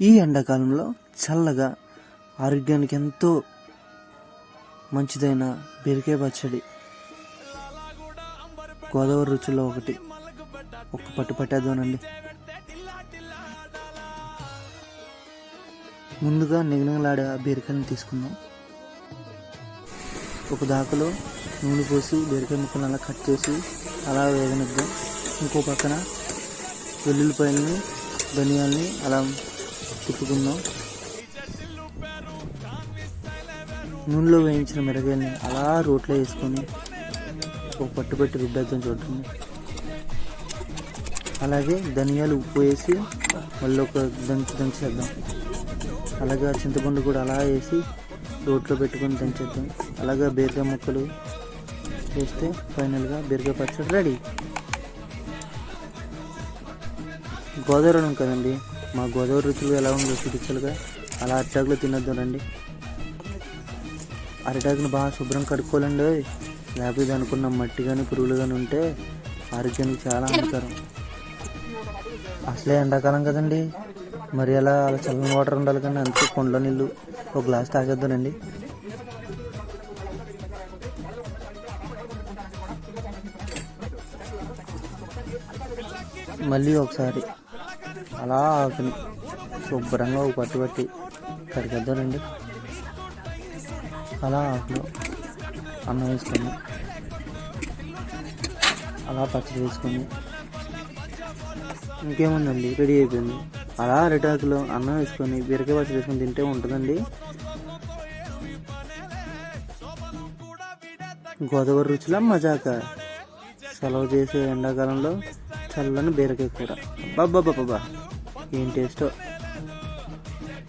ఈ ఎండాకాలంలో చల్లగా ఆరోగ్యానికి ఎంతో మంచిదైన బీరకాయ పచ్చడి. గోదావరి రుచుల్లో ఒకటి. ఒక పట్టు పట్టేద్దానండి ముందుగా నిగనగలాడే ఆ బీరకాయని తీసుకుందాం. ఒక దాకలో నూనె పోసి బీరకాయ ముక్కలు అలా కట్ చేసి అలా వేగనిద్దాం. ఇంకో పక్కన వెల్లుల్లిపాయలని ధనియాల్ని అలా తిప్పుకుందాం. నూనెలో వేయించిన మిరగాయల్ని అలా రోట్లో వేసుకొని ఒక పట్టు పెట్టి రుబ్బేద్దాం చూడండి. అలాగే ధనియాలు ఉప్పు వేసి మళ్ళీ ఒక దంచి దంచేద్దాం అలాగే చింతపండు కూడా అలా వేసి రోట్లో పెట్టుకొని దంచేద్దాం. అలాగే బీరకాయ ముక్కలు వేస్తే ఫైనల్గా బీరకాయ పచ్చడి రెడీ. గోదావరి కదండి. మా గోదావరి రుచులు ఎలా ఉందో చూపించాలిగా. అలా అరిటాకులో తినద్దునండి రండి. అరిటాకుని బాగా శుభ్రం కడుక్కోవాలండి. లేకపోతే అనుకున్న మట్టి కానీ పురుగులు కానీ ఉంటే ఆరోగ్యానికి చాలా హానికరం. అసలే ఎండాకాలం కదండి. మరి అలా అలా చల్లని వాటర్ ఉండాలి కానీ అంతే కొండలో నీళ్ళు ఒక గ్లాస్ తాగేద్దానండి మళ్ళీ ఒకసారి అలా శుభ్రంగా ఒక పట్టు పట్టి కడిగేద్దానండి అలా ఆకులో అన్నం వేసుకొని. అలా పచ్చడి వేసుకొని. ఇంకేముందండి? రెడీ అయిపోయింది. అలా అరిటాకులో అన్నం వేసుకొని బీరకాయ పచ్చడి వేసుకొని తింటే ఉంటుందండి. గోదావరి రుచిలా మజాక. సెలవు చేసే ఎండాకాలంలో చల్లని బీరకాయ కూర. బాబా బాబా ఏం టేస్టో